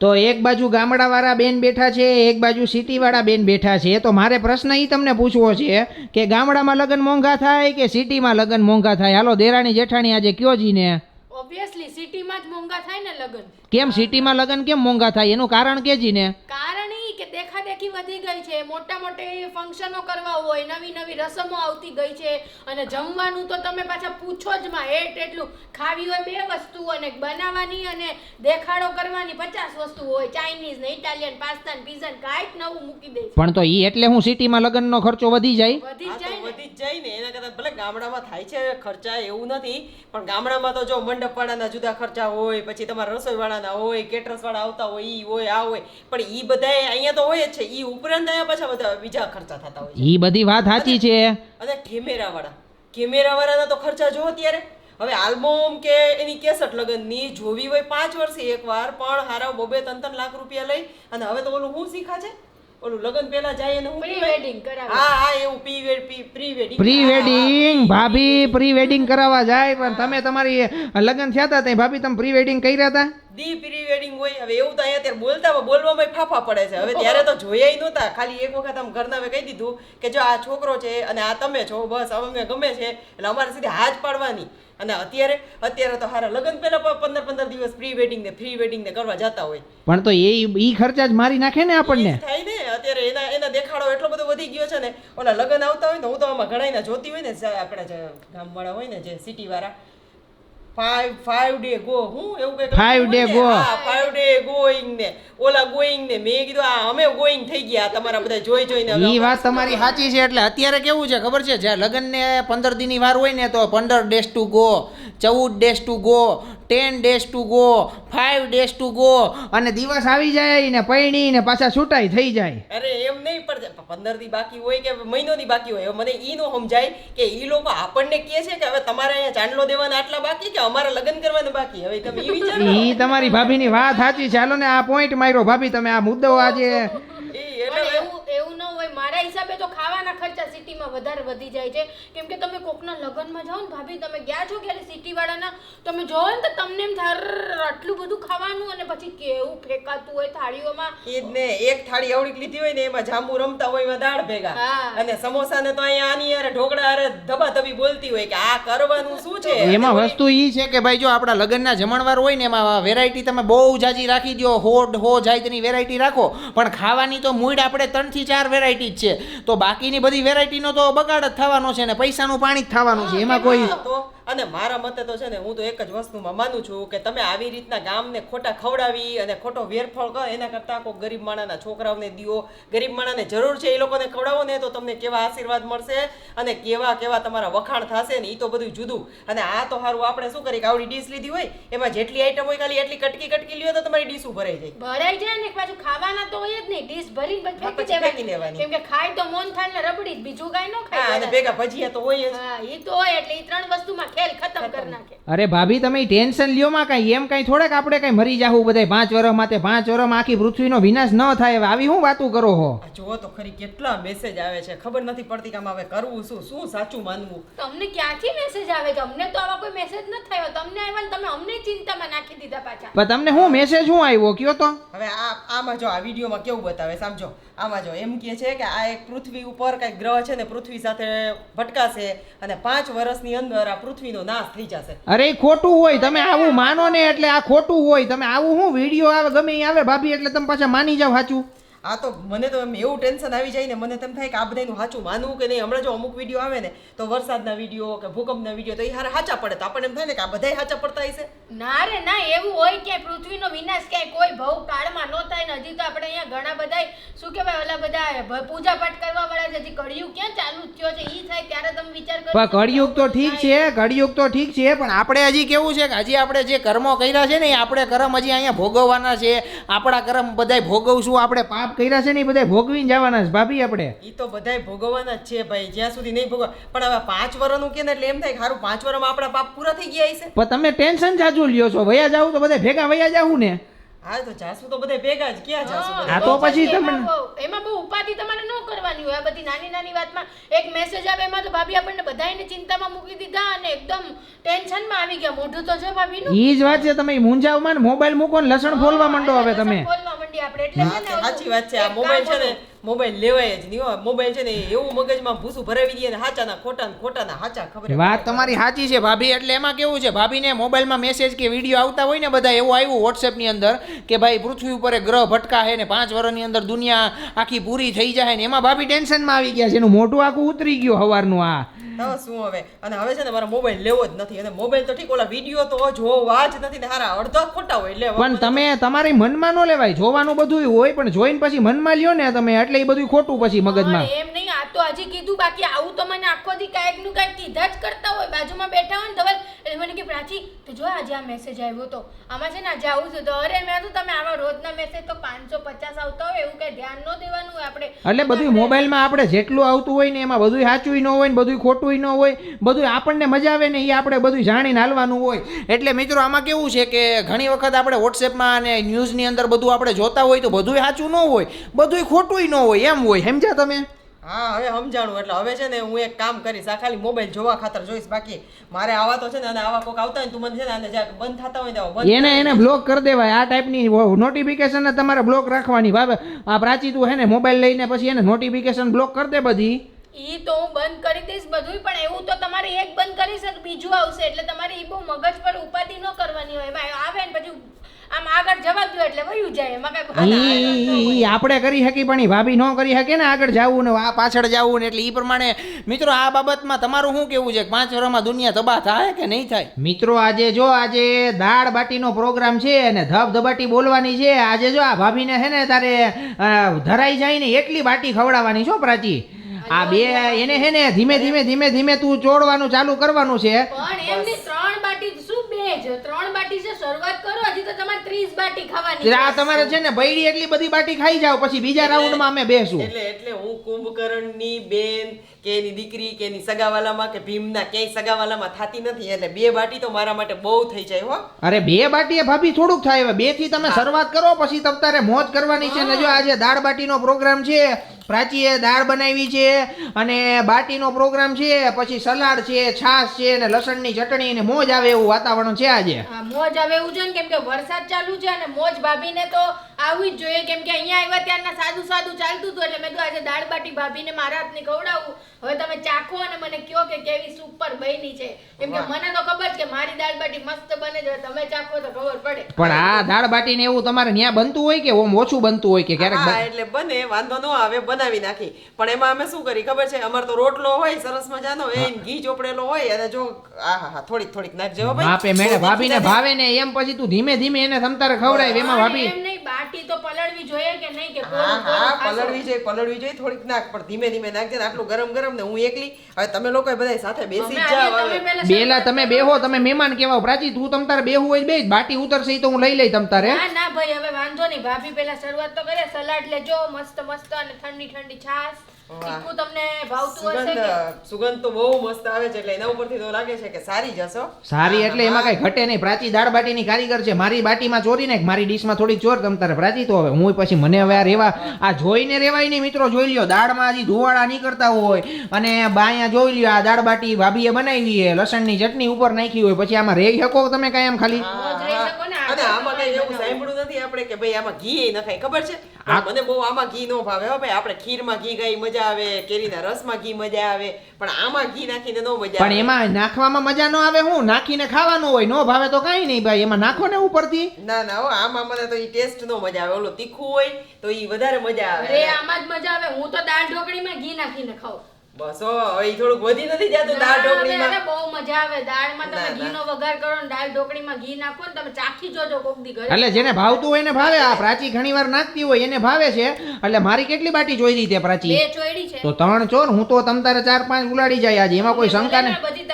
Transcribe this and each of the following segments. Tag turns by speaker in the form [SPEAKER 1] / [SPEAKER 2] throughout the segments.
[SPEAKER 1] તો એક બાજુ ગામડાવાળા બેન બેઠા છે એક બાજુ સિટીવાળા બેન બેઠા છે. તો મારે પ્રશ્ન એ તમને પૂછવો છે કે ગામડામાં લગ્ન મોંઘા થાય કે સિટીમાં લગ્ન મોંઘા થાય? હાલો દેરાણી જેઠાણી આજે કયો જીને
[SPEAKER 2] ઓબ્વિયસલી સિટીમાં જ મોંઘા થાય ને લગ્ન.
[SPEAKER 1] કેમ સિટીમાં લગ્ન કેમ મોંઘા થાય? એનું કારણ કે જીને
[SPEAKER 2] કારણ કે દેખાદેખી વધી ગઈ છે. મોટા મોટા ફંક્શનો કરવા હોય નવી નવી રસમો આવતી ગઈ છે. અને જમવાનું તો તમે પાછા પૂછો જ માં એટ એટલું ખાવી હોય બે વસ્તુ અને બનાવવાની અને દેખાડો કરવાની પચાસ વસ્તુ હોય. ચાઇનીઝ ને ઇટાલિયન પાસ્તા ને પીઝા ને કાંઈક નવું મૂકી દે
[SPEAKER 1] પણ તો ઈ એટલે હું સિટીમાં લગ્નનો ખર્ચો વધી જાય?
[SPEAKER 2] વધી જાય
[SPEAKER 3] વધી જાય ને. એના કરતાં ભલે ગામડામાં થાય છે ખર્ચા એવું નથી. પણ ગામડામાં તો જો મંડપવાળાના જુદા ખર્ચા હોય પછી તમારા રસોઈવાળાના હોય caterers વાળા આવતા હોય ઈ હોય આ હોય. પણ ઈ બધાય અહીંયા તો હોય જ છે. ઈ ઉપરાંત અહીંયા પાછા બધા બીજા ખર્ચા થતા હોય છે.
[SPEAKER 1] ઈ બધી વાત સાચી છે.
[SPEAKER 3] અને કેમેરા વાળા કેમેરા વાળાના તો ખર્ચા જો અત્યારે. હવે આલ્બમ કે એની કેસટ લગનની જોવી હોય પાંચ વર્ષે એકવાર પણ હારા બબે ત્રણ ત્રણ લાખ રૂપિયા લઈ અને હવે તો ઓલું શું શીખા છે? ઓલું લગન પહેલા જાય અને હું
[SPEAKER 2] પ્રી વેડિંગ કરાવે
[SPEAKER 3] હા હા એવું pre wed pre wedding
[SPEAKER 1] pre wedding ભાભી પ્રી વેડિંગ કરાવવા જાય પણ તમે તમારી લગ્ન થયા હતા ત્યાં ભાભી તમે પ્રી વેડિંગ કર્યા હતા
[SPEAKER 3] દી પ્રી વેડિંગ હોય હવે એવું તો અહીંયા અત્યારે બોલતા બોલવામાં ફાફા પડે છે. હવે ત્યારે તો જોયા નહોતા. ખાલી એક વખત આમ ઘરના કહી દીધું કે જો આ છોકરો છે અને આ તમે છો બસ અમને ગમે છે એટલે અમારે સીધી હાથ પાડવાની. અને અત્યારે અત્યારે તો હારા લગ્ન પહેલા પંદર પંદર દિવસ પ્રી વેડિંગ ને પ્રી વેડિંગ ને કરવા જતા હોય.
[SPEAKER 1] પણ તો એ ઈ ખર્ચા જ મારી નાખે ને આપણને?
[SPEAKER 3] થાય ને. અત્યારે એના એના દેખાડો એટલો બધો વધી ગયો છે ને ઓલા લગ્ન આવતા હોય ને હું તો આમાં ઘણા જોતી હોય ને આપણે જે ગામવાળા હોય ને જે સિટી વાળા ફાઈવ ફાઈવ ડે ગો હું એવું કઈ
[SPEAKER 1] five day
[SPEAKER 3] go five day going ને. ઓલા ગોઈંગ ને. મેં કીધું આ અમે ગોઈંગ થઈ ગયા. તમારા બધા જોઈ જોઈને
[SPEAKER 1] એ વાત તમારી સાચી છે એટલે અત્યારે કેવું છે ખબર છે? જ્યાં લગ્નને પંદર દિનની વાર હોય ને તો પંદર ડેસ ટુ ગો ચૌદ days to go ten days to go five days to go અને દિવસ આવી જાય ને પૈણી ને પાછા છૂટાઈ થઈ જાય.
[SPEAKER 3] અરે એમ નહીં પણ પંદર દી બાકી હોય કે મહિનો દી બાકી હોય મને ઈ નો સમજાય કે ઈ લોકો આપણને કહે છે કે હવે તમારે અહીંયા ચાંદલો દેવાના આટલા બાકી કે અમારે લગ્ન કરવાના બાકી. હવે તમે ઈ વિચારો.
[SPEAKER 1] ઈ તમારી ભાભીની વાત સાચી છે. હાલો ને આ પોઈન્ટ માર્યો. ભાભી તમે આ મુદ્દો આજે
[SPEAKER 3] ઈ એટલે
[SPEAKER 2] એવું મારા હિસાબે તો ખાવાના ખર્ચા સિટીમાં વધારે વધી જાય છે. કેમ કે તમે કોકના લગ્નમાં જાઓ ને ભાભી તમે ગયા છો ક્યારે સિટી વાળાના તમે જોવો ને તો તમને એમ થાય આટલું બધું ખાવાનું અને પછી કેવું ફેંકાતું હોય થાળીઓમાં?
[SPEAKER 3] એ જ ને એક થાળી અવળીક લીધી હોય ને એમાં જાંબુ રમતા હોય એમાં દાળ ભેગા. અને સમોસા ને તો અહીંયા આની અરે ઢોકળા અરે ધબાધબી બોલતી હોય કે આ કરવાનું શું છે?
[SPEAKER 1] એમાં વસ્તુ ઈ છે કે ભાઈ જો આપણા લગ્નના જમણવાર હોય ને એમાં વેરાયટી તમે બહુ જાજી રાખી દો હોડ હો જાતની વેરાયટી રાખો. પણ ખાવાની તો મૂળ આપણે ત્રણથી ચાર વેરાયટી જ છે. તો બાકીની બધી વેરાયટીનો તો બગાડ જ થવાનો છે ને પૈસાનું પાણી જ થવાનું છે. એમાં કોઈ
[SPEAKER 3] અને મારા મતે તો છે ને હું તો એક જ વસ્તુમાં માનું છું કે તમે આવી રીતના ગામને ખોટા ખવડાવી અને ખોટો વેરફળ કરો એના કરતાં કોઈ ગરીબ માણાના છોકરાઓને દીઓ ગરીબ માણાને જરૂર છે એ લોકોને ખવડાવો ને તો તમને કેવા આશીર્વાદ મળશે અને કેવા કેવા તમારા વખાણ થશે ને એ તો બધું જુદું. અને આ તો સારું આપણે શું કરીએ કે આવડી ડીશ લીધી હોય એમાં જેટલી આઈટમ હોય ખાલી એટલી કટકી કટકી લ્યો તો તમારી ડીશું ભરાઈ જાય.
[SPEAKER 2] ભરાઈ જાય ને પાછું ખાવાના તો હોય જ નહીં ડીશ ભરીને પછી
[SPEAKER 3] હા,
[SPEAKER 2] ફેંકી દેવાની. કેમ કે ખાય તો મોન થાય ને રબડી બીજું કાંઈ ન
[SPEAKER 3] અને
[SPEAKER 2] ખાય
[SPEAKER 3] ભેગા ભજીયા તો હોય જ.
[SPEAKER 2] હા એ તો હોય એટલે એ ત્રણ વસ્તુમાં ખેલ ખતમ કરી નાખે.
[SPEAKER 1] અરે ભાભી તમે ટેન્શન લ્યો માં કઈ. એમ કઈ થોડેક આપણે કઈ મરી જાવું બધાય. પાંચ વર્ષ માટે પાંચ વર્ષમાં આખી પૃથ્વીનો વિનાશ ન થાય હવે આવી હું વાતું કરો હો?
[SPEAKER 3] જો તો ખરી કેટલા મેસેજ આવે છે. ખબર નથી પડતી કે હવે કરવું શું શું સાચું માનવું.
[SPEAKER 2] તમને ક્યાંથી મેસેજ આવે છે અમને તો આવા કોઈ મેસેજ ન થયો? તમને આવ્યા તમે અમને ચિંતામાં નાખી દીધા પાછા.
[SPEAKER 1] પણ તમને હું મેસેજ હું આવ્યો કયો તો?
[SPEAKER 3] હવે આ આમાં જો આ વિડીયોમાં કેવું બતાવે સમજો આમાં જો એમ કહે છે કે આ એક પૃથ્વી ઉપર કઈ ગ્રહ છે ને પૃથ્વી સાથે ભટકાશે અને પાંચ વર્ષની અંદર આ પૃથ્વીનો નાશ થઈ જશે.
[SPEAKER 1] અરે ખોટું હોય, તમે આવું માનો ને એટલે આ ખોટું હોય. તમે આવું હું, વીડિયો આવે, ગમે આવે, ભાભી, એટલે તમે પાછા માની જાવ સાચું
[SPEAKER 3] આ તો મને તો એમ એવું ટેન્શન આવી જાય ને મને તેમ થાય કે આ બધાનું સાચું માનવું કે નહીં? હમણાં જો અમુક વીડિયો આવે ને તો વરસાદના વીડિયો કે ભૂકંપના વીડિયો તો એ હારા સાચા પડે. તો આપણને એમ થાય ને કે આ બધાય સાચા પડતા હશે?
[SPEAKER 2] ના રે ના એવું હોય કે પૃથ્વીનો વિનાશ ક્યાંય કોઈ ભવ કાળમાં ન થાય ને હજી તો આપણે અહીંયા ઘણા બધા શું કહેવાય ઓલા બધા પૂજા પાઠ કરવા વાળા છે હજી કળિયુગ ક્યાં ચાલુ જ થયો છે? એ થાય ત્યારે તમે વિચાર કરો
[SPEAKER 1] પણ કળિયુગ તો ઠીક છે કળિયુગ તો ઠીક છે પણ આપણે હજી કેવું છે કે હજી આપણે જે કર્મો કર્યા છે ને એ આપણે કર્મ હજી અહીંયા ભોગવવાના છે. આપણા કર્મ બધાય ભોગવશું આપણે પાપ કર્યા છે ને એ બધાય ભોગવીને જવાના છે ભાભી આપણે.
[SPEAKER 3] ઈ તો બધાય ભોગવવાના જ છે ભાઈ જ્યાં સુધી નહીં ભોગવ પણ હવે પાંચ વર્ષનું કે ને એટલે એમ થાય કે સારું પાંચ વર્ષમાં આપણા પાપ પૂરા થઈ ગયા હશે.
[SPEAKER 1] પણ તમે ટેન્શન જાજુ લ્યો છો વયા જાવ તો બધા ભેગા વયા જાવું ને.
[SPEAKER 3] હા તો જાસુ તો બધે ભેગા જ. ક્યાં જાસુ
[SPEAKER 2] હા,
[SPEAKER 1] તો પછી
[SPEAKER 2] બહુ- એમાં બહુ ઉપાધિ તમારે ન કરવાની હોય. આ બધી નાની નાની વાતમાં એક મેસેજ આવે એમાં તો ભાભી આપણને બધાયને ચિંતામાં મૂકી દીધા અને એકદમ ટેન્શનમાં આવી ગયા. મોઢું તો જો ભાભીનું.
[SPEAKER 1] ઈ જ વાત છે તમે મૂંઝાવમાં ને મોબાઈલ મૂકો ને લસણ ફોલવા માંડો હવે તમે.
[SPEAKER 2] બોલવા માંડી આપણે. એટલે
[SPEAKER 3] સાચી વાત છે. આ મોબાઈલ છે ને. મોબાઈલ લેવાય જ નહીં મોબાઈલ છે ને એવું મગજમાં ભૂસું ભરાવી દે ને હાચાના ખોટા ખોટાના હાચા ખબર
[SPEAKER 1] વાત તમારી સાચી છે ભાભી, એટલે એમાં કેવું છે? ભાભીને મોબાઈલમાં મેસેજ કે વીડિયો આવતા હોય ને બધા, એવું આવ્યું વોટ્સએપની અંદર કે ભાઈ પૃથ્વી ઉપર ગ્રહ ભટકા છે ને પાંચ વર્ષની અંદર દુનિયા આખી પૂરી થઈ જાય ને, એમાં ભાભી ટેન્શનમાં આવી ગયા છે. એનું મોટું આખું ઉતરી ગયું હવારનું આ.
[SPEAKER 3] હવે શું હવે? અને હવે છે ને મારા મોબાઈલ લેવો જ નથી. અને મોબાઈલ તો ઠીક ઓલા વીડિયો તો જોવા જ નથી ને હારા. અડધો ખોટા હોય એટલે
[SPEAKER 1] પણ તમે તમારી મનમાં ન લેવાય. જોવાનું બધું હોય પણ જોઈને પછી મનમાં લ્યો ને તમે. એટલે એ બધું ખોટું પછી મગજમાં.
[SPEAKER 2] એમ નહીં. આ તો હજી કીધું. બાકી આવું તો મને આખો દી કાંઈકનું કાંઈક કીધા જ કરતા હોય. બાજુમાં બેઠા હોય ને ધવલ એટલે મને કે પ્રાચી તો જો આજે આ મેસેજ આવ્યો તો આમાં છે ને આજે આવું છું તો અરે મેં તો તમે આવા રોજના મેસેજ તો પાંચસો પચાસ આવતા હોય એવું કઈ ધ્યાન ન દેવાનું આપણે.
[SPEAKER 1] એટલે બધું મોબાઈલમાં આપણે જેટલું આવતું હોય ને એમાં બધું સાચું ન હોય ને બધું ખોટું ન હોય બધું આપણને મજા આવે ને એ આપણે બધું જાણીને હાલવાનું હોય. એટલે મિત્રો આમાં કેવું છે કે ઘણી વખત આપણે વોટ્સએપમાં અને ન્યૂઝની અંદર બધું આપણે જોતા હોય તો બધું સાચું ન હોય બધું ખોટું ન હોય એમ હોય સમજ્યા તમે?
[SPEAKER 3] હા હવે સમજાણું. એટલે હવે છે ને હું એક કામ કરીશ. આ ખાલી મોબાઈલ જોવા ખાતર જોઈશ. બાકી મારે આવા તો છે ને અને આવા કોક આવતા હોય ને તું મને છે ને આને જ્યાં બંધ થતા હોય ને
[SPEAKER 1] એને એને બ્લોક કરી દેવાય. આ ટાઈપની નોટિફિકેશન તમારે બ્લોક રાખવાની. ભાવે આ પ્રાચી તું હે ને મોબાઈલ લઈને પછી એને નોટિફિકેશન બ્લોક કરી દે બધી.
[SPEAKER 2] ઈ તો હું બંધ કરી દઈશ બધું પણ એવું તો તમારે એક બંધ કરીશ બીજું આવશે. એટલે તમારે ઈ બહુ મગજ પર ઉપાધિ ન કરવાની હોય. એમાં આવે ને પછી આમ આગળ જવા દો એટલે વયું જાય. એમાં કાંઈ
[SPEAKER 1] ઈ ઈ આપણે કરી શકી પણ ભાભી ન કરી શકે ને આગળ જવું ને આ પાછળ જવું ને એટલે એ પ્રમાણે મિત્રો આ બાબતમાં તમારું શું કેવું છે? કે પાંચ વર્ષમાં દુનિયા તબાહ થાય કે નહીં થાય? મિત્રો આજે જો આજે દાળ બાટીનો પ્રોગ્રામ છે અને ધબ ધબાટી બોલવાની છે. આજે જો આ ભાભીને છે ને તારે ધરાઈ જાય ને એટલી બાટી ખવડાવવાની છો પ્રાચી. આ બે એને છે ને ધીમે ધીમે ધીમે ધીમે તું ચોડવાનું ચાલુ કરવાનું છે.
[SPEAKER 2] પણ એમની ત્રણ બાટી જ ત્રણ બાટી છે શરૂઆત કરો. હજી તો તમારે 30 બાટી ખાવાની
[SPEAKER 1] આ તમારે છે ને બૈડી એટલી બધી બાટી ખાઈ જાવ પછી બીજા રાઉન્ડમાં અમે બેસું.
[SPEAKER 3] એટલે એટલે હું કુંભકર્ણની બેન કે એની દીકરી કે એની સગાવાલામાં કે ભીમના ક્યાંય સગાવાલામાં થાતી નથી એટલે બે બાટી તો મારા માટે બહુ થઈ જાય હો.
[SPEAKER 1] અરે બે બાટી એ ભાભી થોડુંક થાય હવે બેથી તમે શરૂઆત કરો પછી તમ તારે મોજ કરવાની છે ને જો આજે દાળ બાટીનો પ્રોગ્રામ છે પ્રાચીએ દાળ બનાવી છે અને બાટીનો પ્રોગ્રામ છે, પછી સલાડ છે, છાશ છે ને લસણની ચટણી ને મોજ આવે એવું વાતાવરણ છે આજે.
[SPEAKER 2] મોજ આવે એવું છે ને, કેમ કે વરસાદ ચાલુ છે અને મોજ ભાભીને તો આવવી જ જોઈએ. કેમ કે અહીંયા આવ્યા ત્યારના સાદું સાદું ચાલતું હતું એટલે મેં કીધું આજે દાળ બાટી ભાભીને મારા હાથની ખવડાવું. હવે તમે ચાખો અને મને કયો કે કેવી સુપર બની છે. કેમ કે મને તો ખબર છે કે મારી દાળ બાટી મસ્ત બને છે. તમે ચાખો તો ખબર પડે.
[SPEAKER 1] પણ આ દાળ બાટીને એવું તમારે ત્યાં બનતું હોય કે ઓમ ઓછું બનતું હોય કે ક્યારેક
[SPEAKER 3] હા એટલે બને. વાંધો ન આવે બનાવી નાખી. પણ એમાં અમે શું કરી ખબર છે? અમાર તો રોટલો હોય સરસ મજાનો એ ઘી ચોપડેલો હોય અને જો આહા હા થોડીક થોડીક નાખજો ભાઈ.
[SPEAKER 1] માપે મેળે ભાભીને ભાવે ને એમ પછી તું ધીમે ધીમે એને સમતારે ખવડાય એમાં ભાભી
[SPEAKER 2] એમ નહીં બાટી તો પલળવી જોઈએ કે નહીં કે
[SPEAKER 3] હા હા પલળવી જોઈએ પલળવી જોઈએ થોડીક નાખ પણ ધીમે ધીમે નાખજે ને આટલું ગરમ ગરમ ને હું એકલી. હવે તમે લોકો બધા સાથે બેસી જાવ
[SPEAKER 2] તમે
[SPEAKER 1] બેલા તમે બેહો તમે મહેમાન કેવા પ્રાચી તું તમતારે બેહું હોય બે બાટી ઉતરશે તો હું લઈ લઈ તમતારે
[SPEAKER 2] ના ના ભાઈ હવે વાંધો નહીં. ભાભી પહેલા શરૂઆત તો કરે સલાડ લેજો મસ્ત મસ્ત અને ઠંડી ઠંડી છાશ. તીખું તમને ભાવતું હશે કે?
[SPEAKER 3] સુગંધ સુગંધ તો બહુ મસ્ત આવે છે એટલે એના ઉપરથી તો લાગે છે કે સારી જ હશે.
[SPEAKER 1] સારી એટલે એમાં કઈ ઘટે નહીં. પ્રાચી દાળ બાટીની કારીગર છે. મારી બાટીમાં ચોરી નાખ મારી ડીશમાં થોડી ચોર તમ તારે. પ્રાચી તો હવે હું પછી મને હવે આ રેવા આ જોઈને રેવાય નહીં મિત્રો. જોઈ લ્યો દાળમાં હજી ધુવાડા નીકળતા હોય. અને બાયા જોઈ લ્યો આ દાળ બાટી ભાભીએ બનાવી છે. લસણની ચટણી ઉપર નાખી હોય. પછી આમાં રહી શકો તમે કાંઈ એમ ખાલી?
[SPEAKER 3] અને આમાં કઈ એવું નથી આપણે કે ભાઈ આમાં ઘી નખાય ખબર છે? મને બહુ આમાં ઘી નો ભાવે. હો ભાઈ આપણે ખીરમાં ઘી ગઈ મજા આવે કેરીના રસમાં ઘી મજા આવે પણ આમાં ઘી નાખીને નો મજા
[SPEAKER 1] પણ
[SPEAKER 3] આવે.
[SPEAKER 1] એમાં નાખવામાં મજા નો આવે હું? નાખીને ખાવાનું હોય નો ભાવે તો કઈ નહીં ભાઈ. એમાં નાખો ને ઉપરથી.
[SPEAKER 3] ના ના હો આમાં મને તો ઈ ટેસ્ટ નો મજા આવે. ઓલું તીખું હોય તો ઈ વધારે મજા આવે.
[SPEAKER 2] અરે આમાં જ મજા આવે. હું તો દાળ ઢોકળીમાં ઘી નાખીને ખાઉં.
[SPEAKER 3] બસ. હવે થોડુંક વધી નથી જતું દાળ
[SPEAKER 2] ના,
[SPEAKER 3] ઢોકળીમાં.
[SPEAKER 2] બહુ મજા આવે. દાળમાં તમે ઘીનો વઘાર કરો ને દાળ ઢોકળીમાં ઘી નાખો ને તમે ચાખી જોજો કોક દી ઘરે.
[SPEAKER 1] એટલે જેને ભાવતું હોય એને ભાવે. આ પ્રાચી ઘણી વાર નાખતી હોય એને ભાવે છે. એટલે મારી કેટલી બાટી જોઈ દીધી પ્રાચી?
[SPEAKER 2] બે ચોઈડી છે.
[SPEAKER 1] તો ત્રણ ચોર હું તો તમ તારે ચાર પાંચ ઉલાડી જાય આજે. એમાં કોઈ શંકા
[SPEAKER 2] ભલે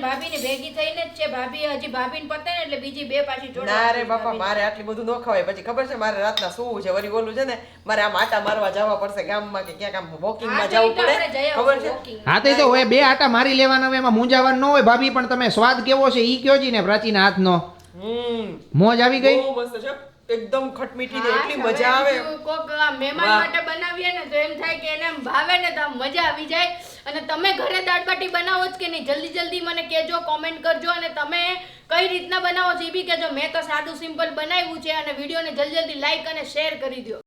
[SPEAKER 1] ને
[SPEAKER 2] ભાભી ને ભેગી થઈને જ છે. ભાભી હજી ભાભી ને પતે ને એટલે બીજી બે પાછી જોડે
[SPEAKER 3] ના રે બાપા મારે આટલી બધું ન ખવાય. પછી ખબર છે મારે રાતના સૂવું છે? વરી ઓલું છે ને મારે આમ આટા મારવા જવા પડશે ગામમાં કે ક્યાંક આમ વોકિંગમાં જવું પડે. ખબર છે?
[SPEAKER 1] હા તો તો હવે બે આટા મારી લેવાના હોય એમાં મૂંઝાવાનું ન હોય. ભાભી પણ તમે સ્વાદ કેવો છે ઈ કયો જી ને પ્રાચીન હાથનો?
[SPEAKER 3] હમ.
[SPEAKER 1] મોજ આવી ગઈ?
[SPEAKER 3] બહુ મસ્ત છે. એકદમ ખટમીઠી ને એટલી મજા આવે.
[SPEAKER 2] કોક મહેમાન માટે બનાવીએ ને તો એમ થાય કે એને એમ ભાવે ને તો મજા આવી જાય. અને તમે ઘરે દાળ બાટી બનાવો જ કે નહીં? જલ્દી જલ્દી મને કહેજો કોમેન્ટ કરજો અને તમે કઈ રીતના બનાવો છો એ બી કહેજો. મેં તો સાદું સિમ્પલ બનાવ્યું છે અને વિડીયોને જલ્દી જલ્દી લાઈક અને શેર કરી દો